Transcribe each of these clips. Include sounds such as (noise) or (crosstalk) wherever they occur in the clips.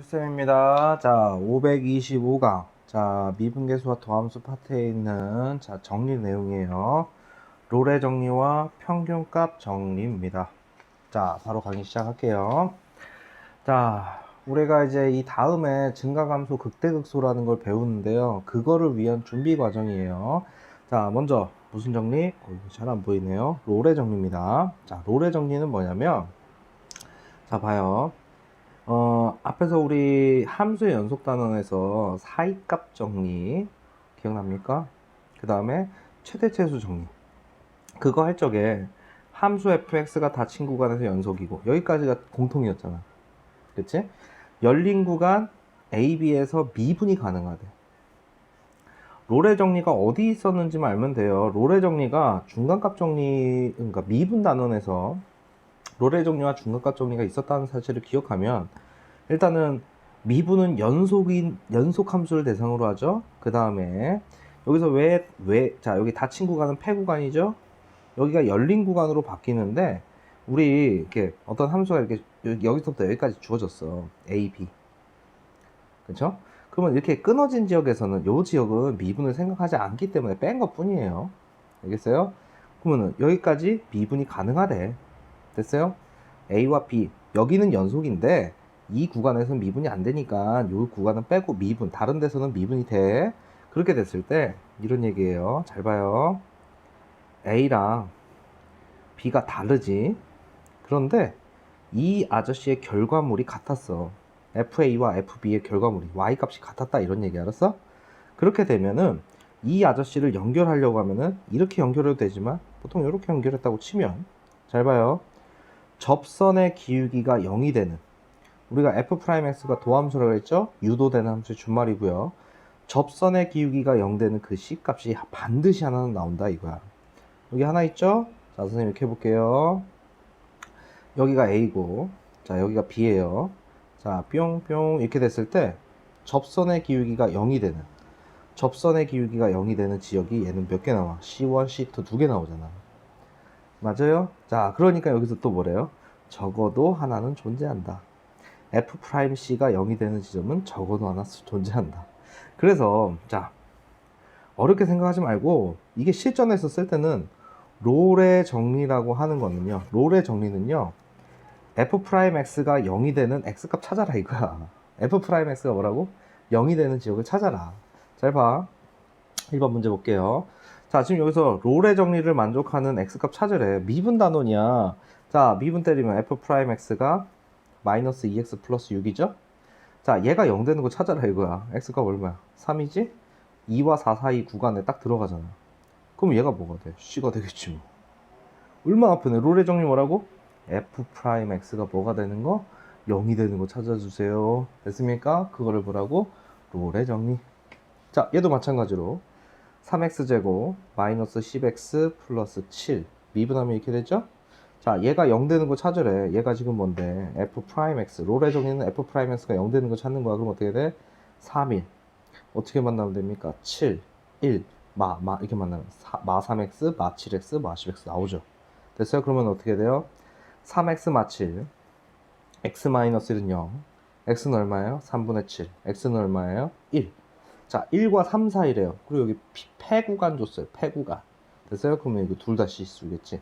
쌤입니다. 자, 525강. 자, 미분계수와 도함수 파트에 있는 자, 정리 내용이에요. 롤의 정리와 평균값 정리입니다. 자, 바로 강의 시작할게요. 자, 우리가 이제 이 다음에 증가 감소 극대극소라는 걸 배우는데요. 그거를 위한 준비 과정이에요. 자, 먼저 무슨 정리? 어, 잘안 보이네요. 롤의 정리입니다. 자, 롤의 정리는 뭐냐면 자, 봐요. 어, 앞에서 우리 함수의 연속 단원에서 사이값 정리 기억납니까? 그 다음에 최대체수 정리. 그거 할 적에 함수 fx가 닫힌 구간에서 연속이고 여기까지가 공통이었잖아. 그치? 열린 구간 AB에서 미분이 가능하대. 롤의 정리가 어디 있었는지만 알면 돼요. 롤의 정리가 중간값 정리, 그러니까 미분 단원에서 롤의 정리와 중간값 정리가 있었다는 사실을 기억하면 일단은 미분은 연속인 연속 함수를 대상으로 하죠. 그 다음에 여기서 왜 왜 자 여기 닫힌 구간은 폐 구간이죠. 여기가 열린 구간으로 바뀌는데 우리 이렇게 어떤 함수가 이렇게 여기- 여기서부터 여기까지 주어졌어. A, B. 그렇죠? 그러면 이렇게 끊어진 지역에서는 이 지역은 미분을 생각하지 않기 때문에 뺀 것 뿐이에요. 알겠어요? 그러면은 여기까지 미분이 가능하대. 됐어요? A와 B 여기는 연속인데 이 구간에서는 미분이 안 되니까 이 구간은 빼고 미분 다른 데서는 미분이 돼. 그렇게 됐을 때 이런 얘기예요. 잘 봐요. A랑 B가 다르지? 그런데 이 아저씨의 결과물이 같았어. FA와 FB의 결과물이. Y 값이 같았다. 이런 얘기 알았어? 그렇게 되면은 이 아저씨를 연결하려고 하면은 이렇게 연결해도 되지만 보통 이렇게 연결했다고 치면 잘 봐요. 접선의 기울기가 0이 되는 우리가 f'x가 도함수라고 했죠? 유도되는 함수의 준말이고요. 접선의 기울기가 0 되는 그 c 값이 반드시 하나는 나온다 이거야. 여기 하나 있죠? 자, 선생님 이렇게 해볼게요. 여기가 a고, 자, 여기가 b예요. 자, 뿅뿅 이렇게 됐을 때 접선의 기울기가 0이 되는 접선의 기울기가 0이 되는 지역이 얘는 몇 개 나와? C1, C2 두 개 나오잖아. 맞아요? 자, 그러니까 여기서 또 뭐래요? 적어도 하나는 존재한다. F'C가 0이 되는 지점은 적어도 하나 존재한다. 그래서, 자, 어렵게 생각하지 말고, 이게 실전에서 쓸 때는 롤의 정리라고 하는 거는요, 롤의 정리는요, F'X가 0이 되는 X값 찾아라 이거야. F'X가 뭐라고? 0이 되는 지역을 찾아라. 잘 봐. 1번 문제 볼게요. 자, 지금 여기서 롤의 정리를 만족하는 x값 찾으래. 미분 단원이야. 자, 미분 때리면 f'x가 마이너스 2x 플러스 6이죠? 자, 얘가 0 되는 거 찾아라 이거야. x값 얼마야? 3이지? 2와 4 사이 구간에 딱 들어가잖아. 그럼 얘가 뭐가 돼? c가 되겠지 뭐. 얼마나 아프네. 롤의 정리 뭐라고? f'x가 뭐가 되는 거? 0이 되는 거 찾아주세요. 됐습니까? 그거를 보라고? 롤의 정리. 자, 얘도 마찬가지로 3x제곱 마이너스 10x 플러스 7 미분하면 이렇게 되죠? 자 얘가 0 되는 거 찾으래 얘가 지금 뭔데 f'x 롤의 정의는 f'x가 0 되는 거 찾는 거야 그럼 어떻게 돼? 3일 어떻게 만나면 됩니까? 7, 1, 마, 마 이렇게 만나면 사, 마 3x, 마 7x, 마 10x 나오죠 됐어요? 그러면 어떻게 돼요? 3x 마 7 x 마이너스 1은 0 x는 얼마예요? 3분의 7 x는 얼마예요? 1 자, 1과 3 사이래요. 그리고 여기 피- 폐 구간 줬어요. 폐 구간. 됐어요? 그러면 이거 둘다 실수겠지.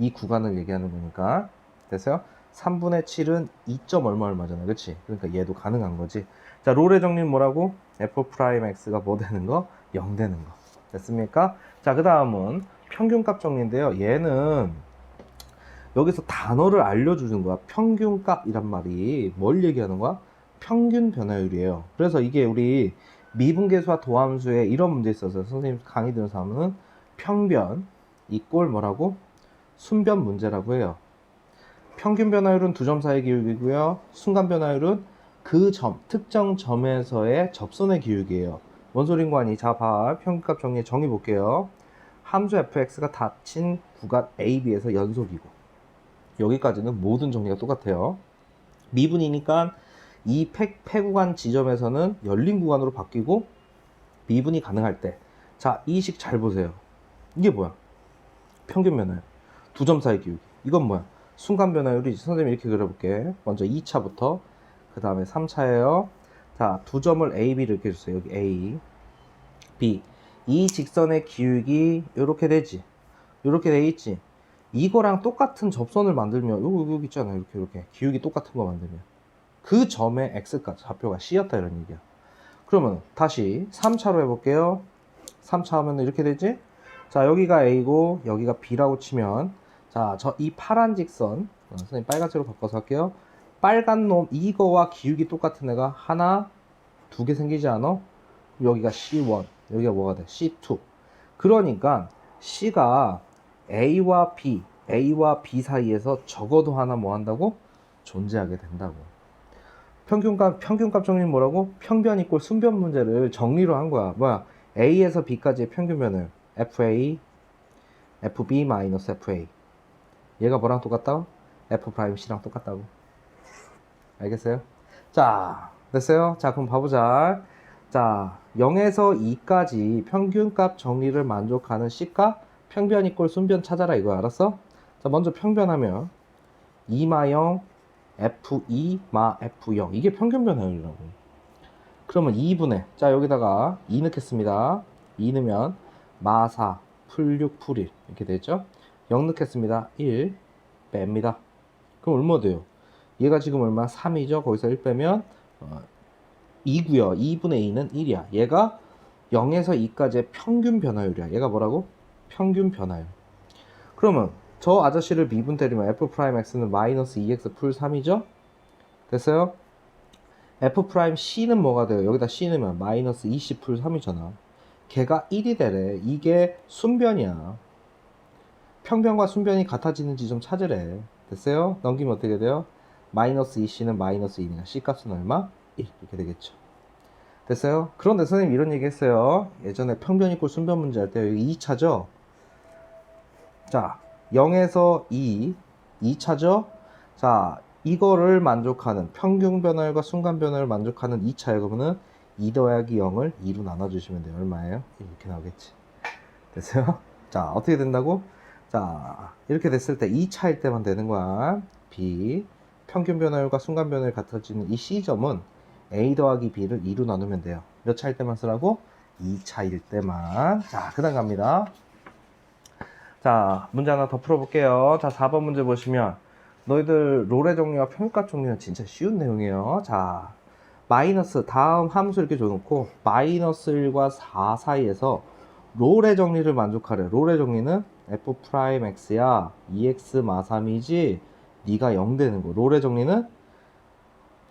이 구간을 얘기하는 거니까. 됐어요? 3분의 7은 2점 얼마 얼마잖아. 그치? 그러니까 얘도 가능한 거지. 자, 롤의 정리는 뭐라고? f'x가 뭐 되는 거? 0 되는 거. 됐습니까? 자, 그 다음은 평균값 정리인데요. 얘는 여기서 단어를 알려주는 거야. 평균값이란 말이 뭘 얘기하는 거야? 평균 변화율이에요. 그래서 이게 우리 미분계수와 도함수에 이런 문제 있어서 선생님 강의 들은 사람은 평변 이꼴 뭐라고? 순변 문제라고 해요. 평균 변화율은 두 점 사이 기울기고요. 순간 변화율은 그 점, 특정 점에서의 접선의 기울기예요. 뭔 소린고 하니? 자, 봐. 평균값 정리 정의 볼게요. 함수 fx가 닫힌 구간 AB에서 연속이고 여기까지는 모든 정리가 똑같아요. 미분이니까 이 폐, 폐 구간 지점에서는 열린 구간으로 바뀌고 미분이 가능할 때. 자, 이 식 잘 보세요. 이게 뭐야? 평균 변화율. 두 점 사이 기울기. 이건 뭐야? 순간 변화율이 선생님이 이렇게 그려볼게. 먼저 2차부터 그 다음에 3차예요. 자, 두 점을 A, B를 이렇게 주세요. 여기 A, B. 이 직선의 기울기 이렇게 되지. 이렇게 돼 있지. 이거랑 똑같은 접선을 만들면 여기 여기 있잖아요. 이렇게 이렇게 기울기 똑같은 거 만들면 그 점의 x가 좌표가 c였다 이런 얘기야. 그러면 다시 3차로 해볼게요. 3차 하면 이렇게 되지. 자 여기가 a고 여기가 b라고 치면 자 저 이 파란 직선 어, 선생님 빨간색으로 바꿔서 할게요. 빨간 놈 이거와 기울기 똑같은 애가 하나 두 개 생기지 않아? 여기가 C1 여기가 뭐가 돼? C2 그러니까 C가 A와 B A와 B 사이에서 적어도 하나 뭐 한다고? 존재하게 된다고 평균값 평균값 정리 뭐라고? 평변 이꼴 순변 문제를 정리로 한 거야 뭐야 A에서 B까지의 평균변을 FA FB 마이너스 FA 얘가 뭐랑 똑같다? F 프라임 C랑 똑같다고 알겠어요? 자, 됐어요? 자, 그럼 봐보자. 자, 0에서 2까지 평균값 정리를 만족하는 C값, 평변 이꼴 순변 찾아라 이거 알았어? 자, 먼저 평변하면 2마 0 F2 마 F0 이게 평균 변화율이라고. 그러면 2분의 자, 여기다가 2 넣겠습니다. 2 넣으면 마4 풀6 풀 1 이렇게 되죠? 0 넣겠습니다. 1 뺍니다. 그럼 얼마 돼요? 얘가 지금 얼마? 3이죠? 거기서 1 빼면 어, 2고요. 2분의 2는 1이야. 얘가 0에서 2까지의 평균 변화율이야. 얘가 뭐라고? 평균 변화율. 그러면 저 아저씨를 미분 때리면 f 프라임 x는 마이너스 2x 풀 3이죠? 됐어요? f 프라임 c는 뭐가 돼요? 여기다 c 넣으면 마이너스 20풀 3이잖아. 걔가 1이 되래. 이게 순변이야. 평변과 순변이 같아지는 지점 찾으래. 됐어요? 넘기면 어떻게 돼요? 마이너스 2c는 마이너스 2니까 c 값은 얼마? 1 이렇게 되겠죠. 됐어요? 그런데 선생님 이런 얘기 했어요. 예전에 평변 이꼴 순변 문제 할 때 여기 2차죠? 자, 0에서 2, 2차죠? 자, 이거를 만족하는 평균 변화율과 순간 변화율을 만족하는 2차에 그러면은 2 더하기 0을 2로 나눠주시면 돼요. 얼마예요? 이렇게 나오겠지. 됐어요? 자, 어떻게 된다고? 자, 이렇게 됐을 때 2차일 때만 되는 거야. B. 평균 변화율과 순간 변화율이 같아지는 이 C점은 A 더하기 B를 2로 나누면 돼요. 몇 차일 때만 쓰라고? 2차일 때만. 자, 그 다음 갑니다. 자, 문제 하나 더 풀어볼게요. 자, 4번 문제 보시면, 너희들 롤의 정리와 평균값 정리는 진짜 쉬운 내용이에요. 자, 마이너스, 다음 함수 이렇게 줘놓고, 마이너스 1과 4 사이에서 롤의 정리를 만족하래. 롤의 정리는 f 프라임 x야, 2x 마3이지, 네가 0 되는 거. 롤의 정리는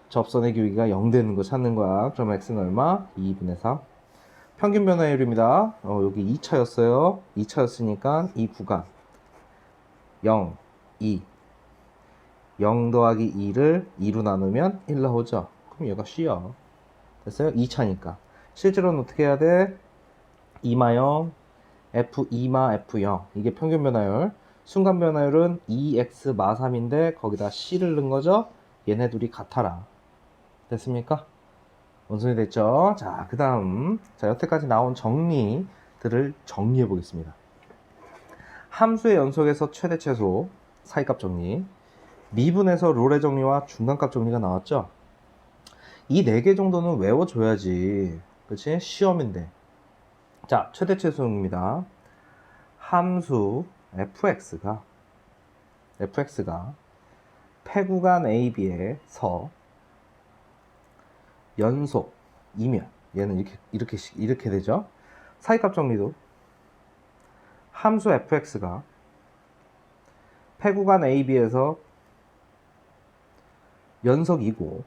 접선의 기울기가 0 되는 거 찾는 거야. 그럼 x는 얼마? 2분의 3. 평균 변화율입니다. 어, 여기 2차였어요. 2차였으니까 이 구간 0, 2 0 더하기 2를 2로 나누면 1 나오죠. 그럼 얘가 C야. 됐어요? 2차니까. 실제로는 어떻게 해야 돼? 2마 0, F2마 F0. 이게 평균 변화율. 순간 변화율은 2x 마 3인데 거기다 C를 넣은 거죠? 얘네 둘이 같아라. 됐습니까? 원선이 됐죠? 자, 그 다음. 자, 여태까지 나온 정리들을 정리해 보겠습니다. 함수의 연속에서 최대 최소, 사이값 정리. 미분에서 롤의 정리와 중간값 정리가 나왔죠? 이 네 개 정도는 외워줘야지. 그치? 시험인데. 자, 최대 최소입니다. 함수 fx가, fx가 패구간 AB에서 연속 이면 얘는 이렇게 이렇게 이렇게 되죠. 사이값 정리도 함수 fx가 패구간 AB에서 연속이고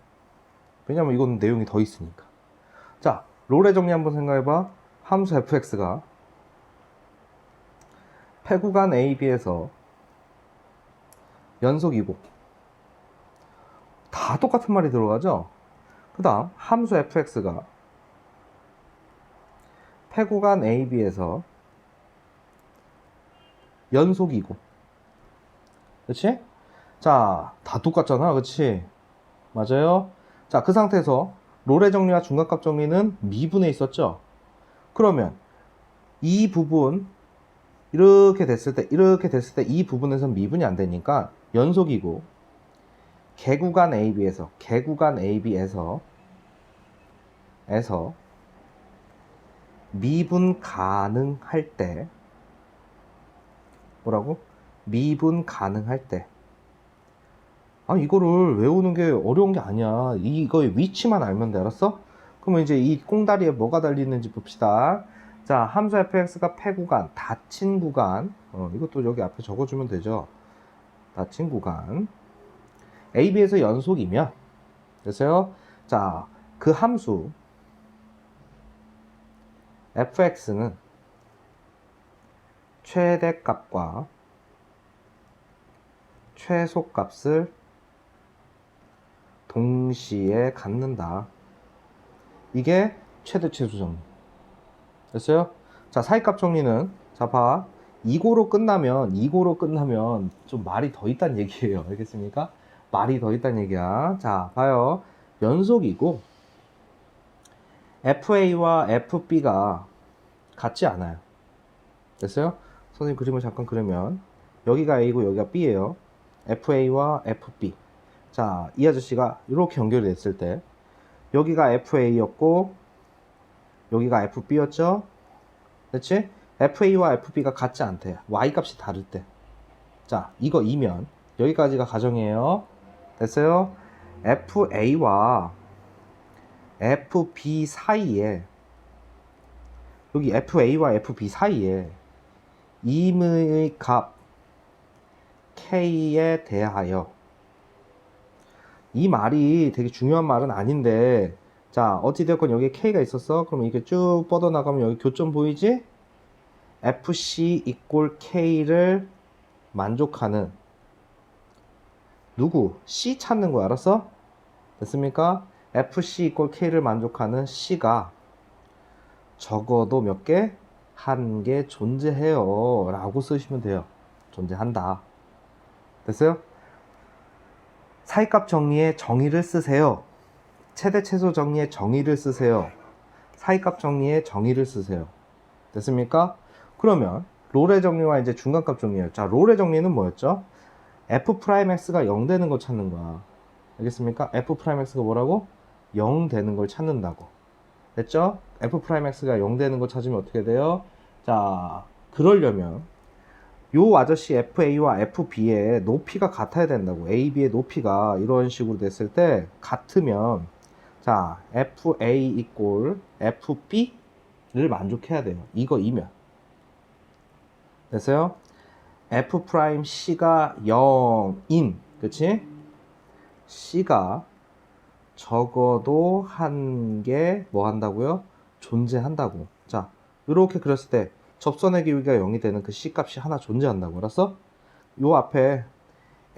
왜냐면 이건 내용이 더 있으니까. 자, 롤의 정리 한번 생각해 봐. 함수 fx가 패구간 AB에서 연속이고 다 똑같은 말이 들어가죠? 그 다음 함수 fx가 패구간 AB에서 연속 이고 그렇지? 자, 다 똑같잖아. 그렇지? 맞아요? 자, 그 상태에서 롤의 정리와 중간값 정리는 미분에 있었죠? 그러면 이 부분 이렇게 됐을 때 이렇게 됐을 때 이 부분에서 미분이 안 되니까 연속이고 개구간 AB에서 개구간 AB에서 에서 미분 가능할 때 뭐라고? 미분 가능할 때. 아, 이거를 외우는 게 어려운 게 아니야. 이거의 위치만 알면 돼. 알았어? 그러면 이제 이 꽁다리에 뭐가 달리는지 봅시다. 자, 함수 fx가 폐구간, 닫힌 구간. 어, 이것도 여기 앞에 적어주면 되죠. 닫힌 구간. AB에서 연속이면. 됐어요? 자, 그 함수 fx는 최대값과 최소값을 동시에 갖는다. 이게 최대 최소 정리. 됐어요? 자, 사이값 정리는 자, 봐. 이고로 끝나면 이고로 끝나면 좀 말이 더 있다는 얘기예요. 알겠습니까? 말이 더 있다는 얘기야. 자, 봐요. 연속이고 FA와 FB가 같지 않아요. 됐어요? 선생님 그림을 잠깐 그리면 여기가 A고 여기가 B예요. FA와 FB. 자, 이 아저씨가 이렇게 연결이 됐을 때 여기가 FA였고 여기가 FB였죠? 그렇지? FA와 FB가 같지 않대. Y 값이 다를 때. 자, 이거 이면 여기까지가 가정이에요. 됐어요? FA와 FB 사이에 여기 FA와 FB 사이에 임의 값 K에 대하여 이 말이 되게 중요한 말은 아닌데 자 어찌되었건 여기에 K가 있었어 그럼 이게 쭉 뻗어나가면 여기 교점 보이지? FC 이꼴 K를 만족하는 누구? C 찾는 거 알았어? 됐습니까? FC 이꼴 K를 만족하는 C가 적어도 몇 개? 한 개 존재해요. 라고 쓰시면 돼요. 존재한다. 됐어요? 사이값 정리에 정의를 쓰세요. 최대 최소 정리에 정의를 쓰세요. 사이값 정리에 정의를 쓰세요. 됐습니까? 그러면 롤의 정리와 이제 중간값 정리예요. 자, 롤의 정리는 뭐였죠? f 프라임 x가 0 되는 거 찾는 거야. 알겠습니까? f 프라임 x가 뭐라고? 0 되는 걸 찾는다고. 됐죠? f 프라임 x가 0 되는 거 찾으면 어떻게 돼요? 자, 그러려면 요 아저씨 FA와 FB의 높이가 같아야 된다고. AB의 높이가 이런 식으로 됐을 때 같으면 자, FA 이꼴 FB를 만족해야 돼요. 이거 이면. 됐어요? F 프라임 C가 0인, 그치? C가 적어도 한 개 뭐 한다고요? 존재한다고. 자, 이렇게 그렸을 때 접선의 기울기가 0이 되는 그 C 값이 하나 존재한다고. 알았어? 요 앞에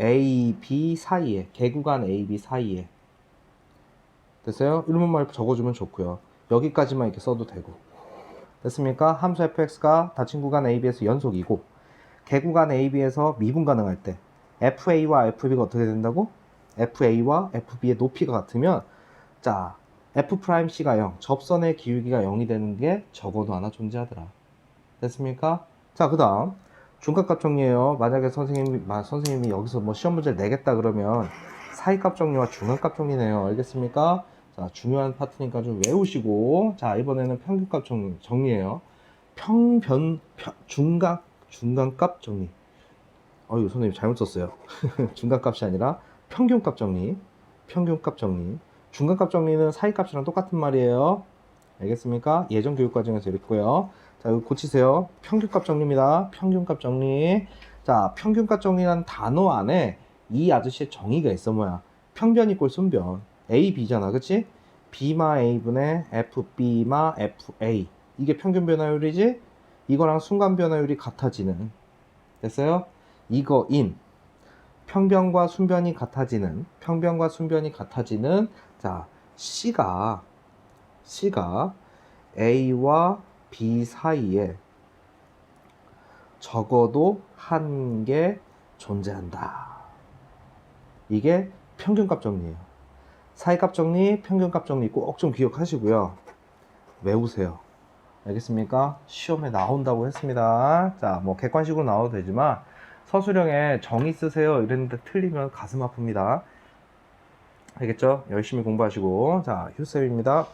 A, B 사이에, 개구간 A, B 사이에. 됐어요? 일문말 적어주면 좋고요. 여기까지만 이렇게 써도 되고. 됐습니까? 함수 fx가 닫힌 구간 AB에서 연속이고, 개구간 AB에서 미분 가능할 때, FA와 FB가 어떻게 된다고? FA와 FB의 높이가 같으면, 자, F'C가 0, 접선의 기울기가 0이 되는 게 적어도 하나 존재하더라. 됐습니까? 자, 그 다음, 중간값 정리예요. 만약에 선생님이, 마- 선생님이 여기서 뭐 시험 문제를 내겠다 그러면, 사이값 정리와 중간값 정리네요. 알겠습니까? 자, 중요한 파트니까 좀 외우시고, 자, 이번에는 평균값 정리, 정리예요. 평변, 평- 중간, 중간값 정리. 어유 선생님 잘못 썼어요. (laughs) 중간값이 아니라 평균값 정리. 평균값 정리. 중간값 정리는 사이값이랑 똑같은 말이에요. 알겠습니까? 예전 교육 과정에서 이랬고요. 자, 이거 고치세요. 평균값 정리입니다. 평균값 정리. 자, 평균값 정리라는 단어 안에 이 아저씨의 정의가 있어 뭐야? 평변 이꼴 순변. A, B잖아. 그치? B마 A분의 FB마 FA. 이게 평균 변화율이지? 이거랑 순간 변화율이 같아지는. 됐어요? 이거인. 평변과 순변이 같아지는. 평변과 순변이 같아지는. 자, C가, C가 A와 B 사이에 적어도 한 개 존재한다. 이게 평균값 정리예요. 사이값 정리, 평균값 정리 꼭 좀 기억하시고요. 외우세요. 알겠습니까? 시험에 나온다고 했습니다. 자, 뭐 객관식으로 나와도 되지만 서술형에 정의 쓰세요 이랬는데 틀리면 가슴 아픕니다. 알겠죠? 열심히 공부하시고 자 휴쌤입니다.